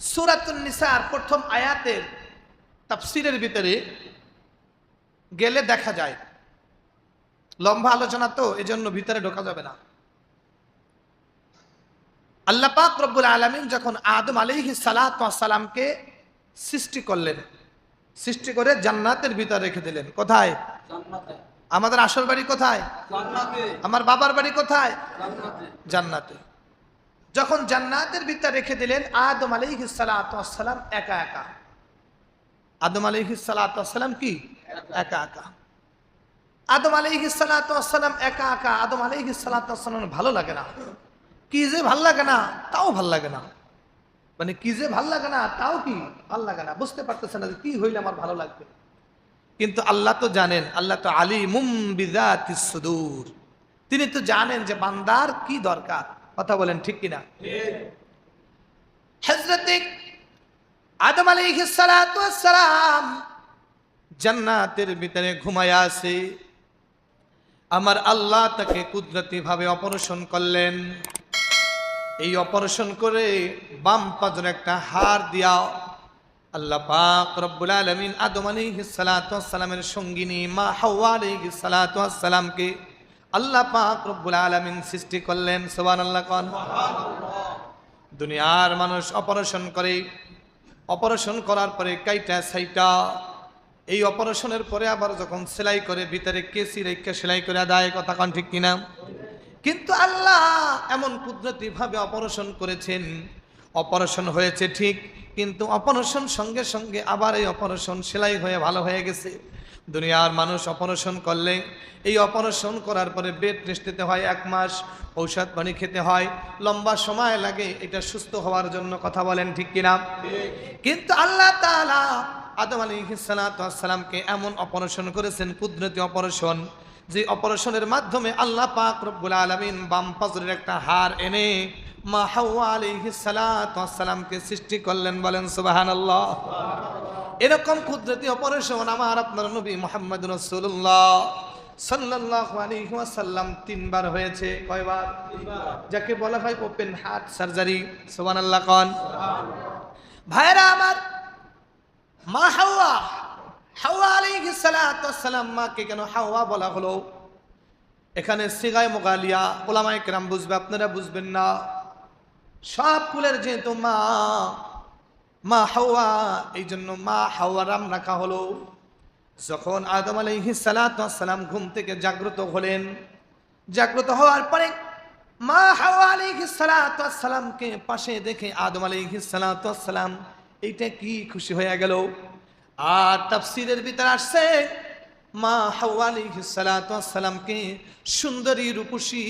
নিসার প্রথম আয়াতের তাফসিরের ভিতরে গেলে দেখা যায়। লম্বা আলোচনা তো এজন্য ভিতরে ঢোকা যাবে না। আল্লাহ পাক রব্বুল আলমিন যখন আদম আলিহি সালাতামকে সৃষ্টি করলেন সৃষ্টি করে জান্নাতের ভিতরে রেখে দিলেন। কোথায়? আমাদের আসল বাড়ি কোথায়? আমার বাবার বাড়ি কোথায়? জান্নাতে। যখন জান্নাতের ভিতরে রেখে দিলেন, আদম আলিহি সালাতাম একা একা। আদম আলিহি সালাতাম কি? একা একা। আদম আলিহি সালাতাম একা একা। আদম আলিহি সালাতাম ভালো লাগে না। কি যে ভালো লাগে না, তাও ভালো লাগে না। মানে কি যে ভালো লাগে না, তাও কি ভালো লাগে না। বুঝতে পারতেছে না যে কি হইলে আমার ভালো লাগবে। কিন্তু আল্লাহ তো জানেন, আল্লাহ তো আলী মুমবিদুর তিনি তো জানেন যে বান্দার কি দরকার। কথা বলেন ঠিক কিনা? হজরত আদম আলাইহিসসালাম জান্নাতের ভিতরে ঘুমায়া আছে আমার আল্লাহ তাকে কুদরতি ভাবে অপারেশন করলেন। এই অপারেশন করে বাম পাজরে একটা হার দিয়া আল্লাহ পাক রব্বুল আলমিন আদম আলাইহিস সালামের সঙ্গিনী মা হাওয়া আলাইহিস সালামকে আল্লাহ পাক রব্বুল আলমিন সৃষ্টি করলেন সোবান আল্লাহ কন। দুনিয়ার মানুষ অপারেশন করে, অপারেশন করার পরে কাইটা, সাইটা, এই অপারেশনের পরে আবার যখন সেলাই করে, ভিতরে কেসি রেখে সেলাই করে দেয় কথা কন ঠিক কিনা? কিন্তু আল্লাহ এমন কুদরতি ভাবে অপারেশন করেছেন অপারেশন হয়েছে ঠিক, কিন্তু অপারেশন সঙ্গে সঙ্গে আবার এই অপারেশন সেলাই হয়ে ভালো হয়ে গেছে। দুনিয়ার মানুষ অপারেশন করলে, এই অপারেশন করার পরে বেড রেস্ট হয় এক মাস, ঔষধ পানি খেতে হয়, লম্বা সময় লাগে, এটা সুস্থ হওয়ার জন্য কথা বলেন ঠিক কিনা? কিন্তু আল্লাহ তাআলা আদম আলী সালামকে এমন অপারেশন করেছেন, কুদরতি অপারেশন, যে অপারেশনের মাধ্যমে আল্লাহ পাক রব্বুল আলমিন বাম পাজরের একটা হার এনে মা হাওয়া সালাতামকে সৃষ্টি বলেন অপারেশন আমার আপনার নবী সাল্লাহ তিনবার হয়েছে। যাকে বলা হয় ওপেন হার্ট সার্জারি। সোবান আল্লাহ কন। ভাইরা আমার, মা হাওয়া হাওয়া আলাইহিস সালাম মাকে কেন হাওয়া বলা হলো? এখানে সিগায় মোগালিয়া ওলামায় কেরাম বুঝবে, আপনারা বুঝবেন না। সব কুলের যেহেতু মা মা হাওয়া এই জন্য মা হাওয়া রাম রাখা হলো। যখন আদম আলাইহিস সালাম ঘুম থেকে জাগ্রত হলেন, জাগ্রত হওয়ার পরে মা হাওয়া আলাইহিস সালামকে পাশে দেখে আদম আলাইহিস সালাম এইটা কি খুশি হয়ে গেল। আর তাফসিরের ভিতরে আসছে, মা হাওয়া আলাইহিস সালামকে সুন্দরী রূপসী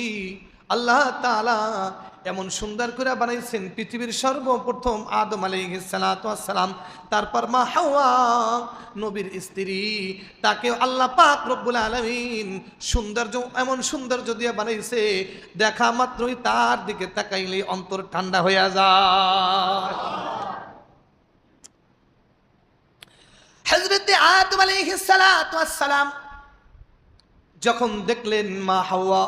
আল্লাহ তাআলা এমন সুন্দর করে বানাইছেন পৃথিবীর সর্বপ্রথম আদম আলাইহিস সালাম। তারপর মা হাওয়া, নবীর স্ত্রী তাকে আল্লাহ পাক রব্বুল আলামিন সৌন্দর্য, এমন সৌন্দর্য দিয়ে বানাইছে। দেখা মাত্রই তার দিকে তাকাইলে অন্তর ঠান্ডা হয়ে যায়। হজরত আদম সালাম যখন দেখলেন মা হাওয়া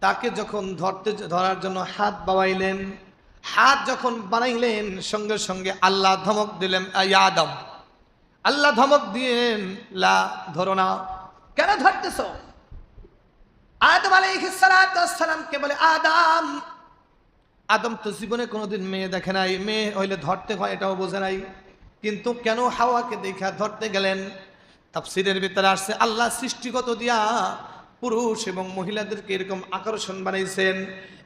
তাকে যখন ধরতে, ধরার জন্য হাত বাবাইলেন হাত যখন বানাইলেন সঙ্গে সঙ্গে আল্লাহ ধমক দিলেন আদম। আল্লাহ ধমক দিলেন, লা, ধরো না। কেন ধরতেছ? আদম আলাইহিসসালামকে বলে, আদম। আদম তো জীবনে কোনোদিন মেয়ে দেখে নাই। মেয়ে হইলে ধরতে হয়, এটাও বোঝে নাই। কিন্তু কেন হাওয়াকে দেখা ধরতে গেলেন? তাফসিরের ভিতরে আসছে, আল্লাহ সৃষ্টিগত দিয়া পুরুষ এবং মহিলাদেরকে এরকম আকর্ষণ বানাইছেন।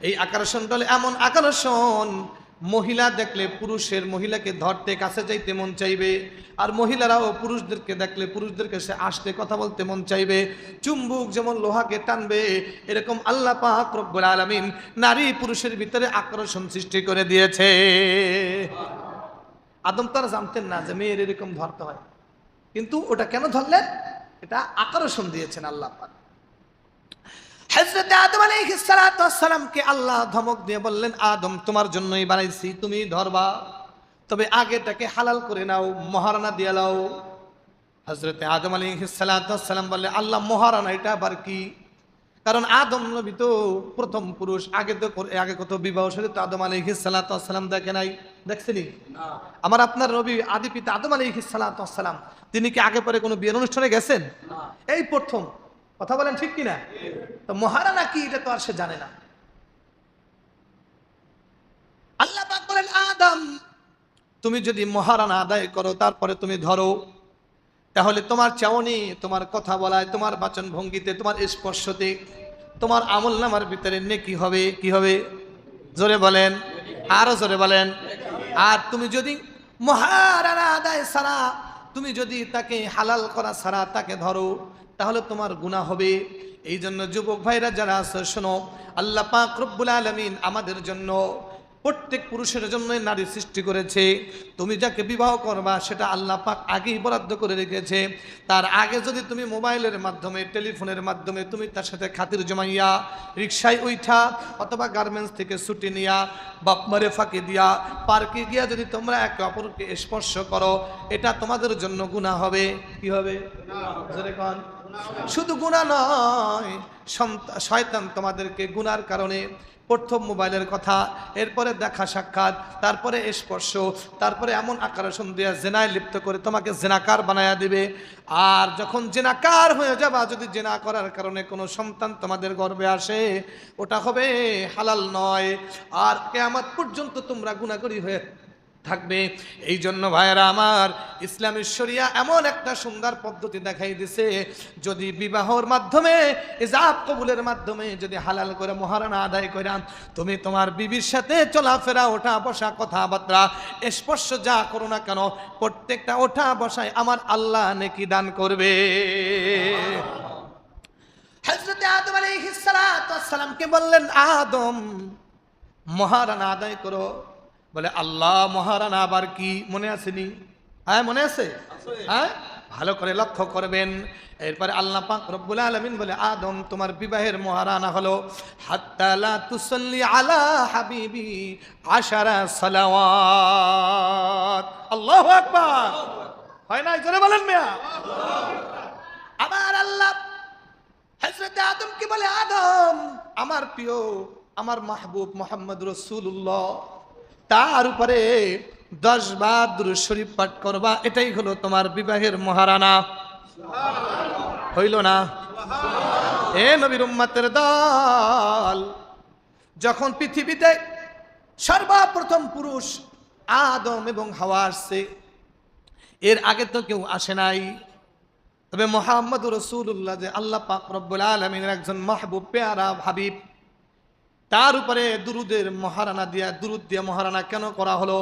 এই আকর্ষণটা হলো এমন আকর্ষণ, মহিলা দেখলে পুরুষের মহিলাকে ধরতে, কাছে যাইতে মন চাইবে, আর মহিলারাও পুরুষদেরকে দেখলে পুরুষদেরকে সে আসতে, কথা বলতে মন চাইবে। চুম্বুক যেমন লোহাকে টানবে, এরকম আল্লাহ পাক রব্বুল আলামিন নারী পুরুষের ভিতরে আকর্ষণ সৃষ্টি করে দিয়েছে। আদম তারা জানতেন না যে মেয়ের এরকম ধরতে হয়। কিন্তু ওটা কেন ধরলেন? এটা আকর্ষণ দিয়েছেন আল্লাহ পাক। হযরত আদম ওয়াস আল্লাহ ধমক দিয়ে বললেন আদম তোমার জন্যই বানাইছি তুমি ধরবা। তবে আগে তাকে হালাল করে নাও মহারানা দিয়ে নাও। হযরত আদম সালাম বললেন আল্লাহ মহারানা এটা আবার কি? কারণ আদম নবী তো প্রথম পুরুষ আগে তো আগে কত বিবাহ সাথে তো আদম সালাম দেখে নাই। দেখছেনি আমার আপনার নবী আদি পিতা আদম সালাম তিনি কি আগে পরে কোনো বিয়ের অনুষ্ঠানে গেছেন? এই প্রথম। কথা বলেন ঠিক কিনা? তো মহারানা কি এটা তো আর সে জানে না। আল্লাহ বলেন, আদম, তুমি যদি মহারানা আদায় করো, তারপরে তুমি ধরো। তাহলে তোমার চাওনি, তোমার কথা বলায়, তোমার বাচন ভঙ্গিতে, তোমার স্পর্শতে, তোমার আমল নামার ভিতরে নেকি হবে, কি হবে? জোরে বলেন, আরও জোরে বলেন। আর তুমি যদি মহারানা আদায় সারা তুমি যদি তাকে হালাল করা ছাড়া তাকে ধরো তাহলে তোমার গুণা হবে। এই জন্য যুবক ভাইরা যারা আছে, শোনো, আল্লাহ পাক রব্বুল আলমিন আমাদের জন্য প্রত্যেক পুরুষের জন্য নারী সৃষ্টি করেছে। তুমি যাকে বিবাহ করবা, সেটা আল্লাহ পাক আগেই বরাদ্দ করে রেখেছে। তার আগে যদি তুমি মোবাইলের মাধ্যমে, টেলিফোনের মাধ্যমে তুমি তার সাথে খাতির জমাইয়া রিক্সায় উঠা অথবা গার্মেন্টস থেকে ছুটি নিয়া বাপমারে ফাঁকি দিয়া, পার্কে গিয়া যদি তোমরা একে অপরকে স্পর্শ করো, এটা তোমাদের জন্য গুণা হবে। কি হবে? শুধু গুণা নয় শয়তান তোমাদেরকে গুনার কারণে প্রথম মোবাইলের কথা, এরপরে দেখা সাক্ষাৎ, তারপরে স্পর্শ, তারপরে এমন আকর্ষণ দেওয়া জেনায় লিপ্ত করে তোমাকে জেনাকার বানায়া দিবে। আর যখন জেনাকার হয়ে যাবা, যদি জেনা করার কারণে কোনো সন্তান তোমাদের গর্বে আসে, ওটা হবে হালাল নয়। আর কেয়ামত পর্যন্ত তোমরা গুণাকরি হয়ে থাকবে। এই জন্য ভাইয়েরা আমার ইসলামী শরিয়া এমন একটা সুন্দর পদ্ধতি দেখাই দিছে, যদি বিবাহর মাধ্যমে ইজাব কবুলের মাধ্যমে যদি হালাল করে, মহারানা আদায় করে, তুমি তোমার বিবির সাথে চলাফেরা, ওঠা বসা কথাবার্তা, স্পর্শ যা করো না কেন, প্রত্যেকটা ওঠা বসায় আমার আল্লাহ নেকি দান করবে। আদম আলাইহিস ওয়াস বললেন, আদম, মহারানা আদায় করো। বলে আল্লাহ মহারানা আবার কি মনে আসেনি? হ্যাঁ মনে আছে? হ্যাঁ? ভালো করে লক্ষ্য করবেন। এরপরে আল্লাহ পাক রব্বুল আলামিন বলে আদম তোমার বিবাহের মহারানা হলো হাত্তালা তুসল্লি আলা হাবিবি আশারা সালাওয়াত। আল্লাহু আকবার। হয় না জোরে বলেন মিয়া। আবার আল্লাহ হজরত আদম কি বলে আদম আমার প্রিয় আমার মাহবুব মোহাম্মদ রসুল্লাহ তার উপরে দশ বার দুরূদ শরীফ পাঠ করবা, এটাই হলো তোমার বিবাহের মহারানা। হইল না? এ নবীর উম্মাতের দল, যখন পৃথিবীতে সর্বপ্রথম পুরুষ আদম এবং হাওয়া আসছে, এর আগে তো কেউ আসে নাই। তবে মোহাম্মদ রসুল্লাহ যে আল্লাহ পাক রব্বুল আলমিনের একজন মাহবুব, পেয়ারা হাবিব তার উপরে দুরুদের মহারানা দিয়া, দুরুদ দিয়া মহারানা কেন করা হলো?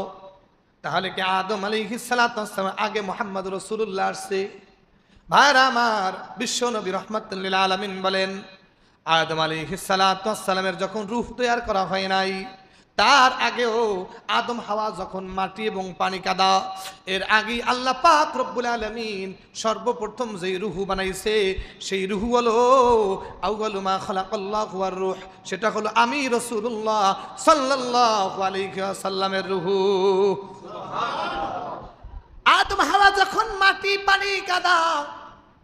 তাহলে কি আদম আলী হিসালাম আগে মোহাম্মদ রসুল্লাহ আসছে? ভাইর আমার, বিশ্ব নবী রহমতুল্লিল আলমিন বলেন, আদম আলী হিসালামের যখন রুফ তৈয়ার করা হয় নাই তার আগেও আদম হাওয়া যখন মাটি এবং পানি কাদা, এর আগেই আল্লাহ পাক রব্বুল আলমিন সর্বপ্রথম যেই রুহু বানাইছে, সেই রুহু হলো মা খালাকাল্লাহু আর রূহ, সেটা হলো আমি রাসূলুল্লাহ সাল্লাল্লাহু আলাইহি ওয়াসাল্লামের রুহু। আদম হাওয়া যখন মাটি, পানি কাদা,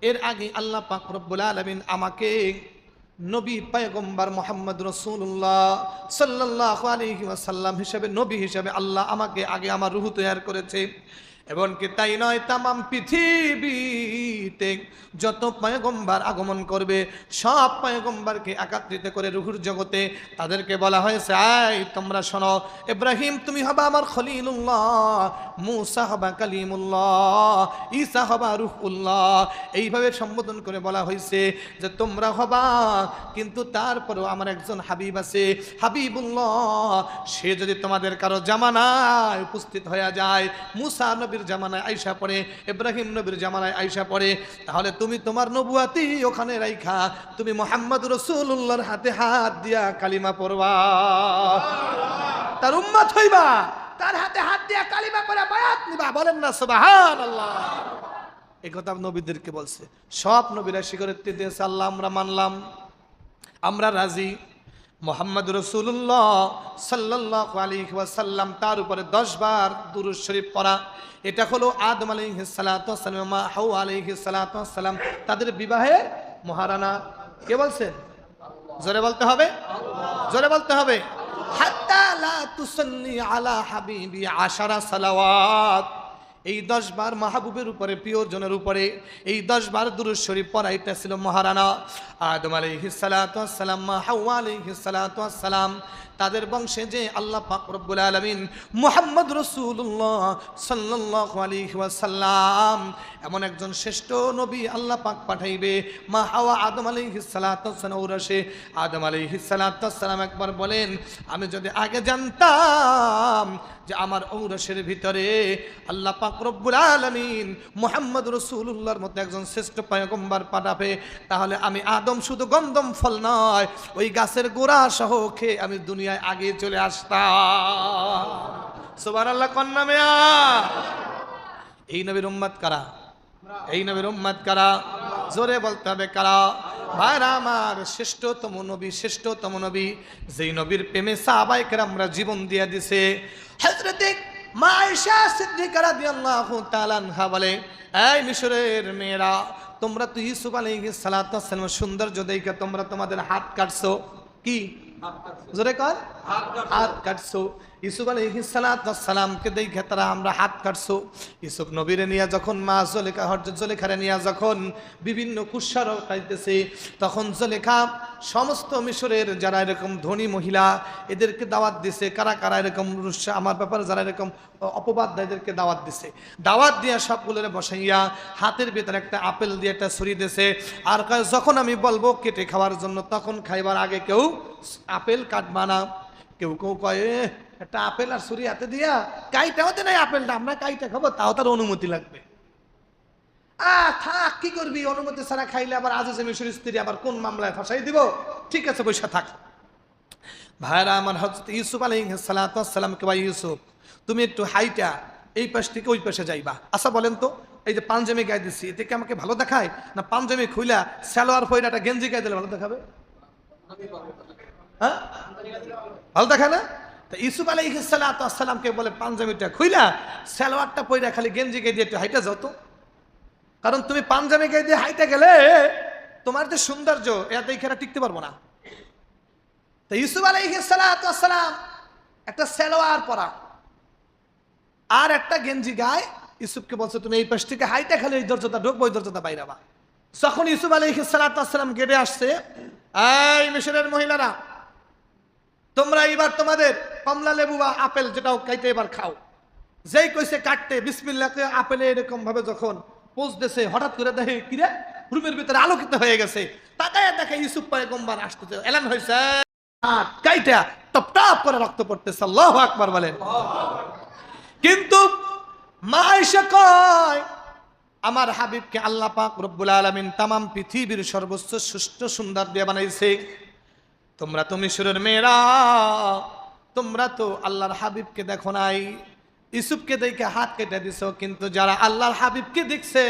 এর আগে আল্লাহ পাক রব্বুল আলামিন আমাকে নবী পায়গম্বর মোহাম্মদ রসুল্লাহ সাল্লাহ আলহিম সাল্লাম হিসেবে নবী হিসেবে আল্লাহ আমাকে আগে আমার রুহু তৈয়ার করেছে। এমনকি তাই নয়, তামাম পৃথিবীতে যত পয়গম্বার আগমন করবে, সব পয়গম্বারকে একাত্রিত করে রুহুর জগতে তাদেরকে বলা হয়েছে, আয়, তোমরা শোনো, ইব্রাহিম, তুমি হবা আমার খলিলুল্লাহ, মুসা হবা কালিমুল্লাহ, ঈসা হবা রুহুল্লাহ। এইভাবে সম্বোধন করে বলা হয়েছে যে, তোমরা হবা, কিন্তু তারপরেও আমার একজন হাবিব আছে, হাবিবুল্লাহ। সে যদি তোমাদের কারও জামানায় উপস্থিত হয়ে যায়, মুসা নবীর জামানায় আইসা পড়ে, ইব্রাহিম নবীর জামানায় আইসা পড়ে, তাহলে তুমি তোমার নবুয়াতি ওখানে রাইখা, তুমি মোহাম্মদ রসুল্লাহর হাতে হাত দিয়া কালিমা পড়বা। তার উম্মাত হইবা, তার হাতে হাত দিয়া কালিমা করে বায়াত নিবা, বলেন না সুবাহান আল্লাহ এই কথা নবীদেরকে বলছে। সব নবীরা স্বীকারোক্তি দিয়েছে আল্লাহ আমরা মানলাম। আমরা রাজি। মোহাম্মদ রসুল্লাহ সাল্লাহ আলী তার উপরে দশ বার দুরুদ শরীফ পড়া। এটা হলো আদম আলী সালাতাম হাউ আলী সালাতাম তাদের বিবাহে মহারানা। কে বলছেন? জোরে বলতে হবে? জোরে বলতে হবে। হাত্তা লা তুসাল্লি আলা হাবিবি আশারা সালাওয়াত। এই দশ বার মাহবুবের উপরে, প্রিয়জনের উপরে, এই দশ বার দুরুদ শরীফ পড়া এটা ছিল মহারানা আদম আলাইহিসালাম হাওয়া আলাইহিসালাম তাদের বংশে যে আল্লাহ পাক রব্বুল আলমিন মোহাম্মদ রসুল্লাহ সাল্লাহ আলাইহি ওয়াসাল্লাম এমন একজন শ্রেষ্ঠ নবী আল্লাহ পাক পাঠাইবে। মা হাওয়া আদম আলাইহিসালাম ঔরসে আদম আলাইহিসালাম একবার বলেন, আমি যদি আগে জানতাম যে আমার ঔরসের ভিতরে আল্লাহ পাক রব্বুল আলমিন মোহাম্মদ রসুল্লাহর মতো একজন শ্রেষ্ঠ পয়গম্বার পাঠাবে। তাহলে আমি আদম শুধু গন্ধম ফল নয়, ওই গাছের গোড়া সহ খেয়ে আমি দুনিয়ায় আগে চলে আসতাম। সোবার আল্লাহ কন্যা মেয়া এই নবীর উম্মাদ কারা? এই নবীর উম্মাদ কারা? জোরে বলতে হবে কারা? ভাইরা আমার শ্রেষ্ঠতম নবী শ্রেষ্ঠতম নবী যেই নবীর প্রেমে সাহাবাইকার আমরা জীবন দিয়া দিছে। হজরতে মায়েশা সিদ্দিকা রাদিয়াল্লাহু তাআলা আনহা বলে এই মিশরের মেয়েরা তোমরা তো ইউসুফ আলাইহিস সালাতু ওয়াসসালাম সৌন্দর্য দেখে তোমরা তোমাদের হাত কাটছো। কি? জোরে কর হাত কাটছো। ইসুফ আলহিসালামকে দেখে তারা আমরা হাত কাটছো। ইসুফ নবীরে নিয়ে যখন মা জলেখা হরজ জলেখারে নিয়ে যখন বিভিন্ন কুৎসার খাইতেছে, তখন জলেখা সমস্ত মিশরের যারা এরকম ধনী মহিলা, এদেরকে দাওয়াত দিছে। কারা কারা এরকম আমার ব্যাপারে যারা এরকম অপবাদ এদেরকে দাওয়াত দিছে। দাওয়াত দিয়ে সবগুলোরে বসাইয়া হাতের ভেতরে একটা আপেল দিয়ে একটা ছুরি দিছে। আর যখন আমি বলব কেটে খাওয়ার জন্য, তখন খাইবার আগে কেউ আপেল কাটবা না। কেউ কেউ কয় "এ, একটা আপেল আর ছুরি হাতে দিয়া কাইটা হতে নাই আপেলটা আমরা কাইটা খাব তাও তার অনুমতি লাগবে। আ থাক কি করবি? অনুমতি ছাড়া খাইলে আবার আজ মিশর স্ত্রী আবার কোন মামলায় ফাঁসাই দিব? ঠিক আছে পয়সা থাক। ভাইরা আমার হজরত ইউসুফ আলহিসালামকে ভাই ইউসুফ তুমি একটু হাইটা এই পাশ থেকে ওই পাশে যাইবা। আচ্ছা বলেন তো এই যে পাঞ্জামি গায়ে দিচ্ছি এতে কি আমাকে ভালো দেখায়? না পাঞ্জামি খুইলা সালোয়ার ফইরাটা গেঞ্জি গায়ে দিলে ভালো দেখাবে? হ্যাঁ? ভালো দেখায় না? তা ইউসুফ আলাইহিসালামকে বলে, পাঞ্জাবিটা খুইলা, সালোয়ারটা পইরা খালি গেঞ্জি গায়ে দিয়ে একটু হাইটা যাও তো। কারণ তুমি পাঞ্জাবি গায়ে দিয়ে হাইটা গেলে তোমার যে সৌন্দর্য এত এখানে টিকতে পারব না। তো ইউসুফ আলাইহিসালাম একটা সালোয়ার পরা আর একটা গেঞ্জি গায়ে। ইউসুফকে বলছে, তুমি এই পাশ থেকে হাইটা খালি এই দরজাটা ঢুকবো ওই দরজাটা বাইরাবা যখন ইউসুফ আলাইহিসালাম গেটে আসছে, এই মিশরের মহিলারা তোমরা এবার তোমাদের কমলা লেবু বা আপেল যেটাও খাইতে এবার খাও। যেই কইছে কাটতে বিসমিল্লাকে আপেলে এরকম ভাবে যখন পোজ দেছে হঠাৎ করে দেখে কিরে রুমের ভিতরে আলোকিত হয়ে গেছে। তাকায় দেখে ইউসুফ পয়গম্বর আসতেছে, এলান হয়েছে কাইটা টপ টপ করে রক্ত পড়তেছে, আল্লাহ আকবার বলেন। কিন্তু মা এসে কয়, আমার হাবিবকে আল্লাহ পাক রব্বুল আলমিন তামাম পৃথিবীর সর্বোচ্চ সুষ্ঠ সুন্দর দিয়ে বানাইছে। তোমরা তো মিশরের মেয়েরা, তোমরা তো আল্লাহর হাবিবকে দেখো নাই। ইসুফকে দেখে হাত কেটে দিছ, কিন্তু যারা আল্লাহর হাবিবকে দেখছে,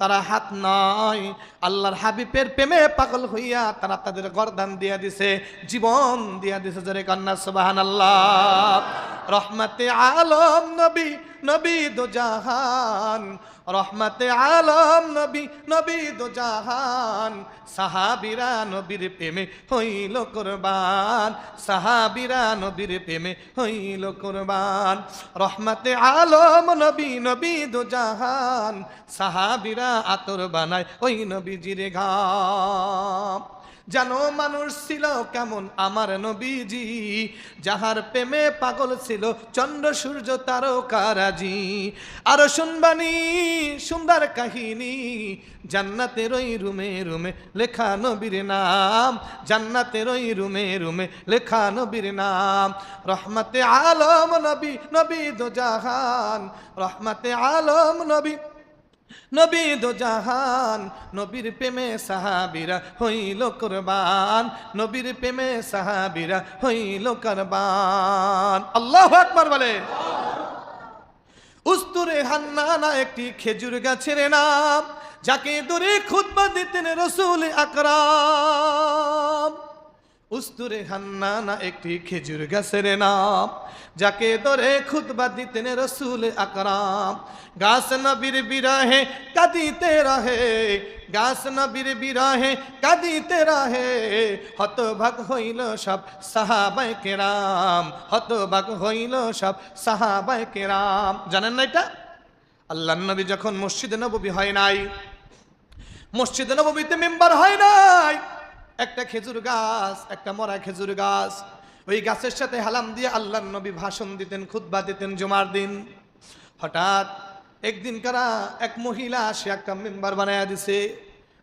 তারা হাত নয় আল্লাহর হাবিবের প্রেমে পাগল হইয়া তারা তাদের গরদান দিয়া দিছে, জীবন দিয়া দিছে জরে কন্যা সুবাহান আল্লাহ রহমতে আলম নবী নবী দো জাহান রহমতে আলম নবী নবী দো জাহান। সাহাবিরা নবীর প্রেমে হইল কোরবান। সাহাবিরা নবীর প্রেমে হইল কোরবান। রহমতে আলম নবী নবী দো জাহান। সাহাবিরা আতর বানায় ওই নবীজির ঘাম। জানো মানুষ ছিল কেমন? আমার নবীজি, যাহার প্রেমে পাগল ছিল, চন্দ্র, সূর্য তারকারাজি আরও শুনবানি সুন্দর কাহিনী, জান্নাতের ওই রুমে রুমে লেখা নবীর নাম, জান্নাতের ওই রুমে রুমে লেখা নবীর নাম। রহমতে আলম নবী নবী দো জাহান রহমতে আলম নবী নবী দো জাহান, নবীর প্রেমে সাহাবিরা হইল কুরবান, নবীর প্রেমে সাহাবিরা হইল কুরবান। আল্লাহ আকবার বলে। উস্তুরে হান্নানা একটি খেজুর গাছের নাম, যাকে দূরে খুতবা দিতেন রসুল আকরাম। উস্তুরে হান্নানা একটি খেজুর গাছের নাম, যাকে ধরে খুতবা দিতেন রসুল আকরাম। গাছ নবীর বিরহে কাঁদিতে রহে, গাছ নবীর বিরহে কাঁদিতে রহে হতভাগ হইল সব সাহাবাই কেরাম হতভাগ হইল সব সাহাবাই কেরাম। জানেন না এটা? আল্লাহ নবী যখন মসজিদে নবী হয় নাই, মসজিদে নবীতে মেম্বার হয় নাই একটা খেজুর গাছ, একটা মরা খেজুর গাছ। ওই গাছের সাথে হালাম দিয়ে আল্লাহ নবী ভাষণ দিতেন খুদ্া দিতেন জুমার দিন। হঠাৎ একদিন কারা এক মহিলা সে একটা মেম্বার বানায়া দিছে।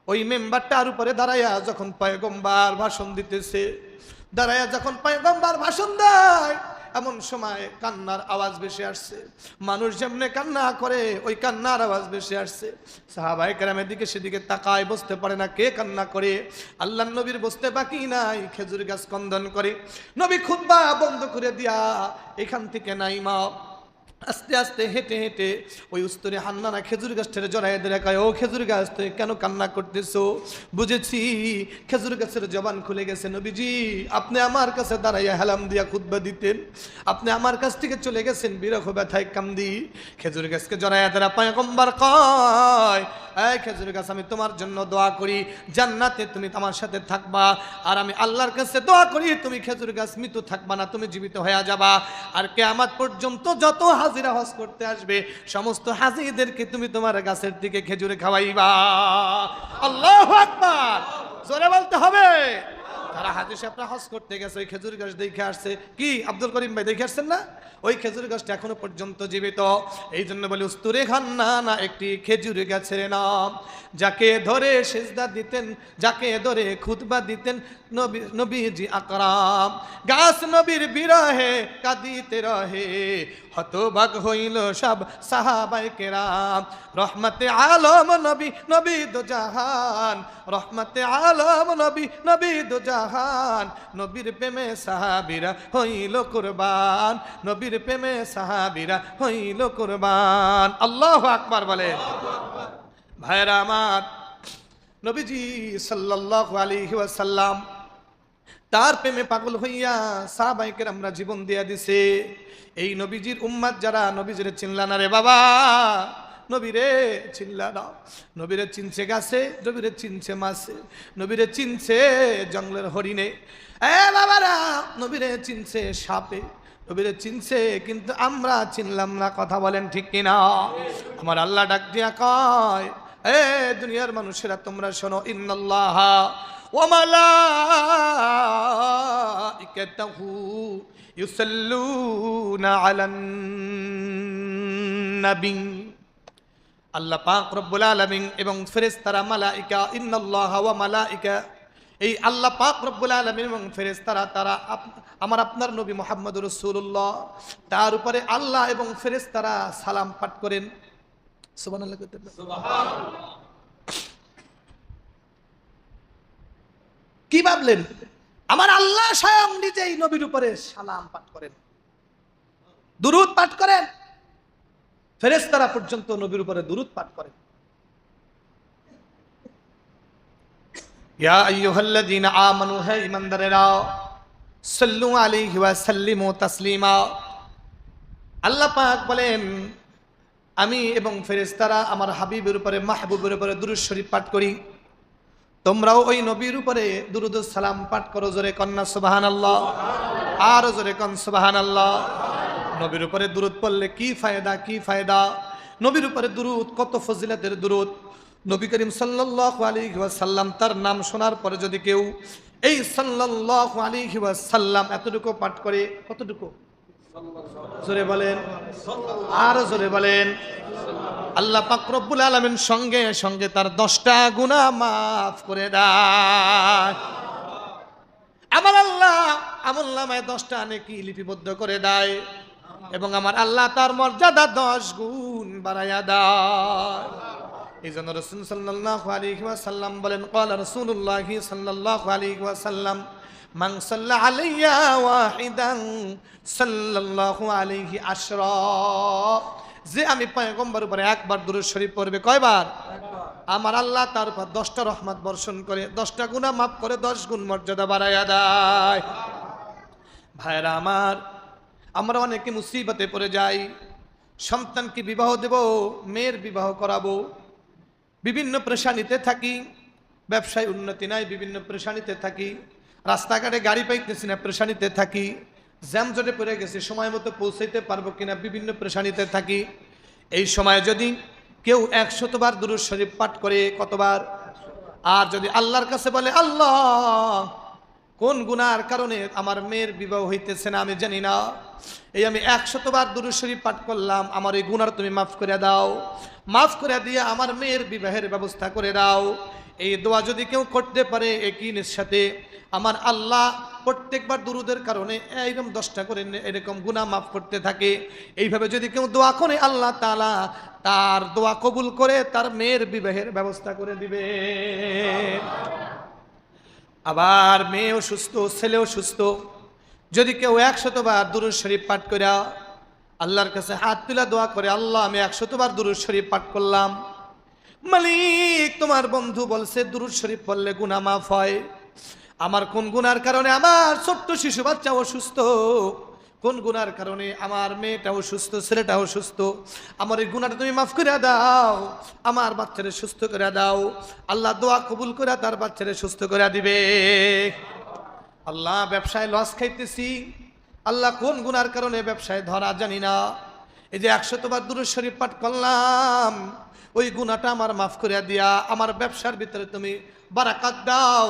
ওই মেম্বারটার উপরে দাঁড়াইয়া যখন পয়গম্বার ভাষণ দিতেছে দাঁড়াইয়া যখন পয়গম্বার ভাষণ দেয় এমন সময় কান্নার আওয়াজ বেশি আসছে। মানুষ যেমনে কান্না করে, ওই কান্নার আওয়াজ বেশি আসছে। সাহাবাই কেরামের দিকে সেদিকে তাকায় বসতে পারে না কে কান্না করে। আল্লাহ নবীর বসতে বাকি নাই, খেজুর গাছ কন্দন করে। নবী খুদ্া বন্ধ করে দিয়া এখান থেকে নাই মা আস্তে আস্তে হেঁটে হেঁটে ওই উস্তরে হান্নানা খেজুর গাছটারে জড়াই দিয়ে কয়, ও খেজুর গাছ, তুই কেন কান্না করতেছো? বুঝেছি, খেজুর গাছের জবান খুলে গেছে নবীজি। আপনি আমার কাছে দাঁড়াইয়া হেলাম দিয়া খুদ্া দিতেন। আপনি আমার কাছ থেকে চলে গেছেন বিরহ ব্যথায় কান্দি। খেজুর গাছকে জড়াইয়া তারা পয়গম্বার কয়, এই খেজুর গাছ, আমি তোমার জন্য দোয়া করি। জান্নাতে তুমি আমার সাথে থাকবা। আর আমি আল্লাহর কাছে দোয়া করি, তুমি খেজুর গাছ মৃত্যু থাকবা না, তুমি জীবিত হয়ে যাবা। আর কে আমার পর্যন্ত যত হাজিরা হজ করতে আসবে, সমস্ত হাজিদেরকে তুমি তোমার গাছের দিকে খেজুরে খাওয়াইবা। আল্লাহ আকবার। জোরে বলতে হবে। তারা হাজি সাহেবরা হজ করতে গেছে, ওই খেজুর গাছ দেখে আসছে। কি? আব্দুল করিম ভাই, দেখে আসছেন না? ওই খেজুর গাছটা এখনও পর্যন্ত জীবিত। এই জন্য বলি, উস্তুরে খান্না না একটি খেজুর গাছের নাম। যাকে ধরে সেজদা দিতেন, যাকে ধরে খুতবা দিতেন নবী নবীজি আকরাম। গাছ নবীর বিরহে কাঁদিতে রহে হতবাগ হইল সব সাহাবাই কেরাম। রহমতে আলম নবী নবী দো জাহান। রহমতে আলম নবী নবী দো জাহান নবীর প্রেমে সাহাবিরা হইল কুরবান, নবীর প্রেমে সাহাবিরা হইল কুরবান। আল্লাহ আকবার বলে ভাইরা আমার, নবীজি সাল্লাল্লাহু আলাইহি ওয়াসাল্লাম তার প্রেমে পাগল হইয়া সাহাবাইকে আমরা জীবন দিয়া দিছে। এই নবীজির উম্মাদ যারা নবীজিরে চিনলা না রে বাবা নবীরে চিনলা না নবীরে চিনছে গাছে নবীরে চিনছে মাছে নবীরে চিনছে জঙ্গলের হরিণে এ বাবারা নবীরে চিনছে সাপে নবীরে চিনছে কিন্তু আমরা চিনলাম না কথা বলেন ঠিক কিনা আমার আল্লাহ ডাক দিয়া কয় এ দুনিয়ার মানুষেরা তোমরা শোনো ইন্নাল্লাহ وملائكته يصلون على النبي আল্লাহ পাক রব্বুল আলামিন এবং ফেরেশতারা মালাইকা, ইন্নাল্লাহ ওয়া মালাইকা, এই আল্লাহ পাক রব্বুল আলামিন এবং ফেরেশতারা, তারা আমার আপনার নবী মোহাম্মদ রসুল্লাহ তার উপরে আল্লাহ এবং ফেরেশতারা সালাম পাঠ করেন। করতে কি ভাবলেন? আমার আল্লাহ স্বয়ং নিজেই নবীর উপরে সালাম পাঠ করেন। দুরুদ পাঠ করেন। ফেরেশতারা পর্যন্ত নবীর উপরে দুরুদ পাঠ তাসলিমা। আল্লাহ বলেন, আমি এবং ফেরেশতারা আমার হাবিবের উপরে, মাহবুবের উপরে দুরূদ শরীফ পাঠ করি। তোমরাও ওই নবীর উপরে দুরুদ সালাম পাঠ করো, জোরে কন্যা সুবাহান আল্লাহ আর জোরে কন সুবাহান আল্লাহ নবীর উপরে দূরত পড়লে কি ফায়দা কি ফায়দা? নবীর উপরে দুরুদ, কত ফজিলাতের দুরুদ? নবী করিম সাল্লাল্লাহু আলাইহি ওয়াসাল্লাম তার নাম শোনার পরে যদি কেউ এই সাল্লাল্লাহু আলাইহি ওয়াসাল্লাম এতটুকু পাঠ করে, কতটুকু? জোরে বলেন। আর জোরে বলেন। আল্লাহ পাক রব্বুল আলমেন সঙ্গে সঙ্গে তার দশটা গুণা মাফ করে দেয়। আমার আল্লাহ আমল নামায় দশটা নাকি লিপিবদ্ধ করে দেয়। এবং আমার আল্লাহ তার মর্যাদা দশ গুণ বাড়াইয়া দেয়। এই জন্য রসুল সাল্লাহ আলী সাল্লাম বলেন কল রসুল্লাহ সাল্লাহ আলী সাল্লাম সাল্লা আলাইয়া ওয়াহিদান সাল্লাল্লাহু আলাইহি আশরা। যে আমি পয়গম্বর উপরে একবার দুরূদ শরীফ পড়বে কয়বার? আমার আল্লাহ তার উপর দশটা রহমত বর্ষণ করে দশটা গুণা মাফ করে দশ গুণ মর্যাদা বাড়াইয়া দেয়। ভাইরা আমার আমরা অনেকে মুসিবতে পড়ে যাই, সন্তানকে বিবাহ দেব, মেয়ের বিবাহ করাবো, বিভিন্ন পেশানিতে থাকি, ব্যবসায় উন্নতি নাই, বিভিন্ন পেশানিতে থাকি, রাস্তাঘাটে গাড়ি পাইতেছি না, পেশানিতে থাকি, জ্যামজটে পড়ে গেছে, সময় মতো পৌঁছাইতে পারব কিনা, বিভিন্ন পেশানিতে থাকি। এই সময় যদি কেউ একশতবার দুরুদ শরীফ পাঠ করে কতবার? আর যদি আল্লাহর কাছে বলে, আল্লাহ কোন গুনার কারণে আমার মেয়ের বিবাহ হইতেছে না আমি জানি না। এই আমি একশতবার দুরুদ শরীফ পাঠ করলাম, আমার এই গুনার তুমি মাফ করে দাও। মাফ করে দিয়ে আমার মেয়ের বিবাহের ব্যবস্থা করে দাও। এই দোয়া যদি কেউ করতে পারে, একই সাথে আমার আল্লাহ প্রত্যেকবার দুরুদের কারণে এইরকম দশটা করে এরকম গুনাহ মাফ করতে থাকে। এইভাবে যদি কেউ দোয়া করে, আল্লাহ তালা তার দোয়া কবুল করে, তার মেয়ের বিবাহের ব্যবস্থা করে দিবে। আবার মেয়েও সুস্থ ছেলেও সুস্থ। যদি কেউ একশতবার দুরুদ শরীফ পাঠ করে আল্লাহর কাছে হাত তুলা দোয়া করে, আল্লাহ, আমি একশতবার দুরুদ শরীফ পাঠ করলাম। মালিক, তোমার বন্ধু বলছে, দুরুদ শরীফ পড়লে গুনা মাফ হয়। আমার কোন গুনার কারণে আমার ছোট্ট শিশু বাচ্চা অসুস্থ? কোন গুনার কারণে আমার মেয়েটাও সুস্থ, ছেলেটাও সুস্থ? আমার এই গুনাটা তুমি মাফ করে দাও, আমার বাচ্চারে সুস্থ করে দাও। আল্লাহ দোয়া কবুল করে তার বাচ্চারে সুস্থ করে দিবে। আল্লাহ ব্যবসায় লস খাইতেছি। আল্লাহ কোন গুনার কারণে ব্যবসায় ধরা জানি না। এই যে একশতবার দূর শরীফ পাঠ করলাম, ওই গুণাটা আমার মাফ করে দিয়া, আমার ব্যবসার ভিতরে তুমি বারাকাত দাও।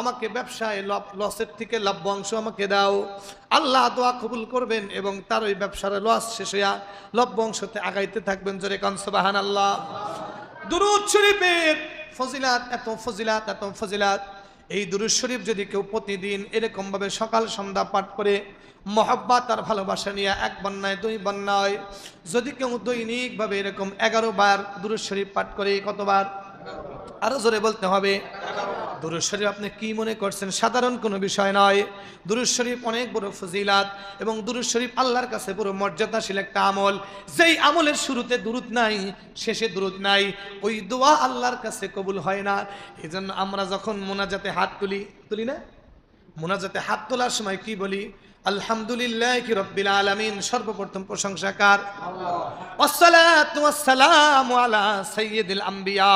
আমাকে ব্যবসায় লসের থেকে লাভ্য অংশ আমাকে দাও। আল্লাহ দোয়া কবুল করবেন এবং তার ওই ব্যবসার লস শেষ হইয়া লভ্য অংশতে আগাইতে থাকবেন জোরে কনসবাহান আল্লাহ দুরুদ শরীফের ফজিলাত, এত ফজিলাত এত ফজিলাত। এই দুরুদ শরীফ যদি কেউ প্রতিদিন এরকমভাবে সকাল সন্ধ্যা পাঠ করে মহব্বত আর ভালোবাসা নিয়ে এক বন্যায়, দুই বন্যায়, যদি কেউ দৈনিকভাবে এরকম এগারো বার দুরুদ শরীফ পাঠ করে কতবার? আরও জোরে বলতে হবে। দুরুদ শরীফ আপনি কি মনে করছেন? সাধারণ কোনো বিষয় নয়। দুরুদ শরীফ অনেক বড় ফজিলাত এবং দুরুদ শরীফ আল্লাহর কাছে পুরো মর্যাদাশীল একটা আমল। যেই আমলের শুরুতে দুরুদ নাই শেষে দুরুদ নাই ওই দোয়া আল্লাহর কাছে কবুল হয় না। এই জন্য আমরা যখন মোনাজাতে হাত তুলি তুলি না? মোনাজাতে হাত তোলার সময় কি বলি? আলহামদুলিল্লাহ কি রব্বিল আলামিন সর্বপ্রথম প্রশংসাকার আলা সাইয়্যিদিল আম্বিয়া।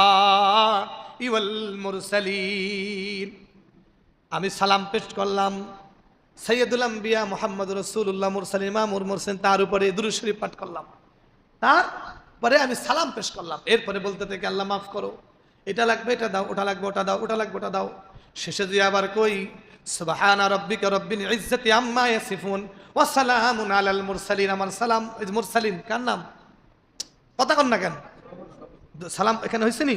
মুরসালিন। আমি সালাম পেশ করলাম। সৈয়দুল আম্বিয়া মোহাম্মদ রসুল্লাহ মুরসালিন ইমামুর মুরসেন তার উপরে দুরূদ শরীফ পাঠ করলাম। তারপরে আমি সালাম পেশ করলাম। এরপরে বলতে থেকে, আল্লাহ মাফ করো। এটা লাগবে, এটা দাও, ওটা লাগবে, ওটা দাও, ওটা লাগবে, ওটা দাও। শেষে দিয়ে আবার কই, সুবহানা রাব্বিকা রব্বিল ইজ্জাতি আম্মা ইয়াসিফুন ওয়া সালামুন আলাল মুরসালিন। আমার সালাম মুরসালিন, কার নাম? কথা কন না কেন? সালাম এখানে হয়েছে নি?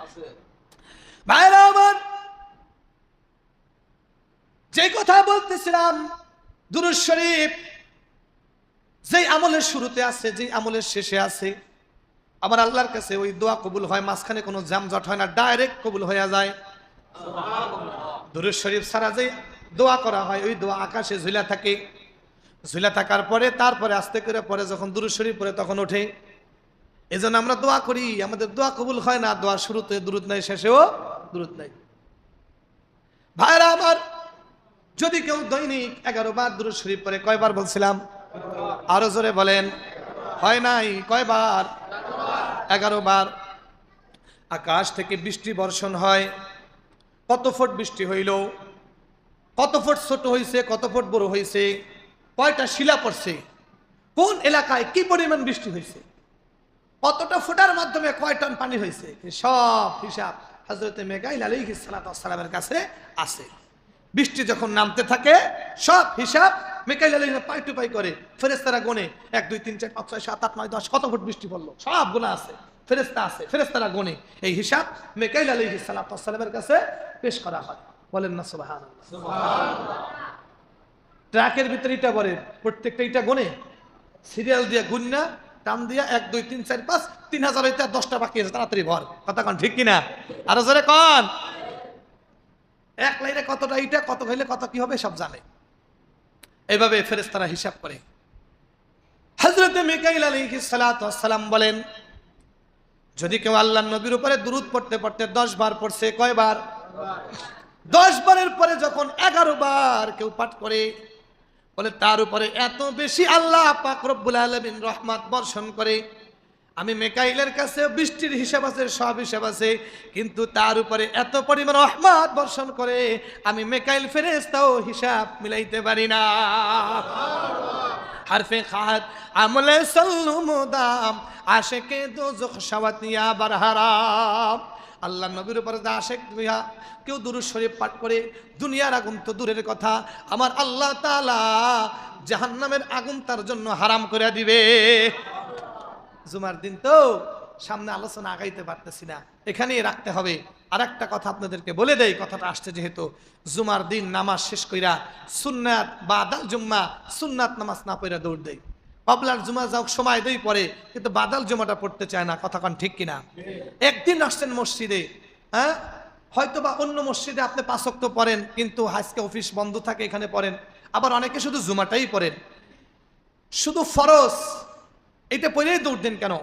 ভাইরা আমার যে কথা বলতেছিলাম, দুরুদ শরীফ, যেই আমলের শুরুতে আছে, যেই আমলের শেষে আছে, আমার আল্লাহর কাছে ওই দোয়া কবুল হয়, মাঝখানে কোনো জামজট হয় না, ডাইরেক্ট কবুল হয়ে যায়। দুরুদ শরীফ ছাড়া যে দোয়া করা হয়, ওই দোয়া আকাশে ঝুলা থাকে। ঝুলা থাকার পরে, তারপরে আস্তে করে পরে যখন দুরুদ শরীফ পরে তখন ওঠে। এই জন্য আমরা দোয়া করি, আমাদের দোয়া কবুল হয় না, দোয়া শুরুতে দুরুদ নাই, শেষেও দুরুদ নাই। ভাইরা, আমার যদি কেউ দৈনিক এগারো বার দুরুদ শরীফ পরে কয়বার বলছিলাম? আরও জোরে বলেন। হয় নাই? কয়বার? এগারো বার। আকাশ থেকে বৃষ্টি বর্ষণ হয়। কত ফুট বৃষ্টি হইল? কত ফুট ছোট হয়েছে কত ফুট বড় হয়েছে কয়টা শিলা পড়ছে? কোন এলাকায় কি পরিমাণ বৃষ্টি হয়েছে কতটা ফুটার মাধ্যমে কয় টন পানি হয়েছে সব হিসাব হজরতে মেগাইল আলী সালামের কাছে আসে। বৃষ্টি যখন নামতে থাকে সব হিসাব মেকাইল আলী পাই টু পাই করে। ফেরেস্তারা গোনে এক দুই তিন চার পাঁচ ছয় সাত আট নয় দশ কত ফুট বৃষ্টি পড়ল? সব গোনা আছে। ফেরেস্তা আছে ফেরেস্তারা গোনে। এই হিসাব মেকাইল আলী সালামের কাছে পেশ করা হয়। বলেন না সুবাহান ট্রাকের ভিতরে ইটা বলে প্রত্যেকটা ইটা গোনে। সিরিয়াল দিয়ে গুন্না টান দিয়া এক, দুই, তিন, চার, পাঁচ, তিন হাজার হইতে দশটা বাকি আছে, তাড়াতাড়ি ভর। কথা কন, ঠিক কিনা? আরও জোরে কন। এক লাইনে কতটা ইটা, কত হইলে কত কি হবে, সব জানে। এইভাবে ফেরেস্তারা হিসাব করে। হজরত মিকাইল আলী সালাম বলেন, যদি কেউ আল্লাহ নবীর উপরে দুরুদ পড়তে পড়তে দশ বার পড়ছে, কয়বার? দশ বারের পরে যখন এগারো বার কেউ পাঠ করে বলে, তার উপরে এত বেশি আল্লাহ পাক রব্বুল আলমিন রহমাত বর্ষণ করে। আমি মেকাইলের কাছে বৃষ্টির হিসাব আছে, সব হিসাব আছে, কিন্তু তার উপরে এত পরিমাণ রহমাত বর্ষণ করে, আমি মেকাইল ফেরেস্তাও হিসাব মিলাইতে পারি না। হারফে খাত আমলে সল্লু মুদাম আশেকে দোজখ শাওয়াতিয়া বার হারাম। আল্লাহ নবীর উপরে যা আশেক দুইয়া কেউ দুরুদ শরীফ পাঠ করে, দুনিয়ার আগুন তো দূরের কথা, আমার আল্লাহ তাআলা জাহান্নামের আগুন তার জন্য হারাম করে দিবে। জুমার দিন তো সামনে আলোচনা আগাইতে পারতেছি না, এখানেই রাখতে হবে। আর একটা কথা আপনাদেরকে বলে দেই, কথাটা আসছে যেহেতু, জুমার দিন নামাজ শেষ কইরা সুন্নাত বা আদাল জুম্মা, সুন্নাত নামাজ না পড়া দৌড় দেয় পাবলার জুমা যাও সময় দেই পরে, কিন্তু বাদাল জুমাটা পড়তে চায় না, কথা কন ঠিক কিনা? একদিন আসছেন মসজিদে হ্যাঁ? হয়তো বা অন্য মসজিদে আপনি পাঁচক্ত পড়েন, কিন্তু আজকে অফিস বন্ধ থাকে, এখানে পড়েন। আবার অনেকে শুধু জুমাটাই পড়েন। শুধু ফরজ, এটা পড়েই দৌড় দেন কেন?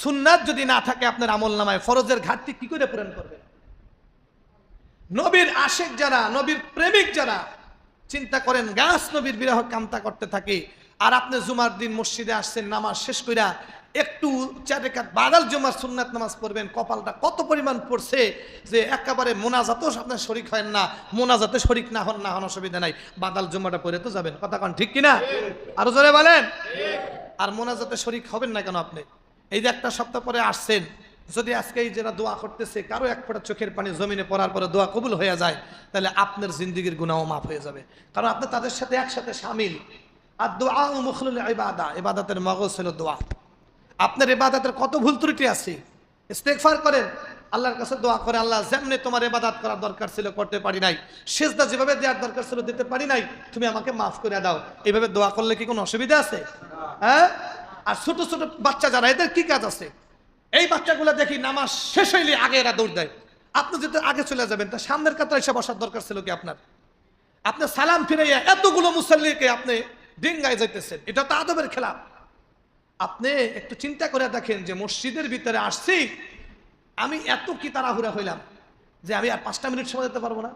সুন্নাত যদি না থাকে আপনার আমল নামায়, ফরজের ঘাটতি কি করে পূরণ করবেন? নবীর আশেক যারা, নবীর প্রেমিক যারা, চিন্তা করেন, গাছ নবীর বিরহ কামতা করতে থাকে। আর আপনি জুমার দিন মসজিদে আসছেন, নামাজ শেষ কইরা একটু চার রেখাত বাদাল জুমার সুন্নাত নামাজ পড়বেন, কপালটা কত পরিমাণ পড়ছে যে একেবারে মোনাজাতও আপনার শরিক হয় না, মোনাজাতে শরিক না হন না হন অসুবিধা নাই। বাদাল জুমাটা পড়ে তো যাবেন। কথা কন ঠিক কিনা? আরও জোরে বলেন? আর মোনাজাতে শরিক হবেন না কেন আপনি? এই যে একটা সপ্তাহ পরে আসছেন, যদি আজকে এই যারা দোয়া করতেছে, কারও এক ফোঁটা চোখের পানি জমিনে পড়ার পরে দোয়া কবুল হয়ে যায়, তাহলে আপনার জিন্দিগির গুণাও মাফ হয়ে যাবে। কারণ আপনি তাদের সাথে একসাথে সামিল। আর দোয়া মুখলুল ইবাদা, ইবাদাতের মগজ হলো দোয়া। আপনার ইবাদাতের কত ভুল ত্রুটি আছে? ইস্তেগফার করেন, আল্লাহর কাছে দোয়া করে, আল্লাহ যেমনি তোমার ইবাদত করার দরকার ছিল করতে পারি নাই শেষদা যেভাবে দেওয়ার দরকার ছিল দিতে পারি নাই, তুমি আমাকে মাফ করে দাও। এইভাবে দোয়া করলে কি কোনো অসুবিধা আছে? হ্যাঁ? আর ছোট ছোট বাচ্চা যারা, এদের কি কাজ আছে? এই বাচ্চাগুলো দেখি নামাজ শেষ হইলে আগে এরা দৌড় দেয়। আপনি যদি আগে চলে যাবেন, তা সামনের কাতার এসে বসার দরকার ছিল কি আপনার? আপনি সালাম ফিরাইয়া এতগুলো মুসল্লিকে আপনি ডিঙ্গায় যাইতেছেন। এটা তো আদবের খেলা। আপনি একটু চিন্তা করে দেখেন যে মসজিদের ভিতরে আসছি, আমি এত কি তাড়াহুড়া হইলাম যে আমি আর পাঁচটা মিনিট সময় দিতে পারব না?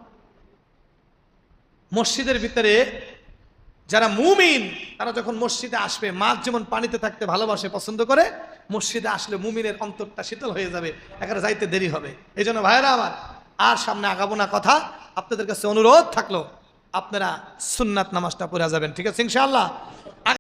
মসজিদের ভিতরে যারা মুমিন, তারা যখন মসজিদে আসবে, মাছ যেমন পানিতে থাকতে ভালোবাসে, পছন্দ করে, মসজিদে আসলে মুমিনের অন্তরটা শীতল হয়ে যাবে এখানে যাইতে দেরি হবে। এই জন্য ভাইরা আমার, আর সামনে আগাবো না কথা, আপনাদের কাছে অনুরোধ থাকল আপনারা সুন্নাত নামাজটা পড়ে যাবেন ঠিক আছে? ইনশাআল্লাহ।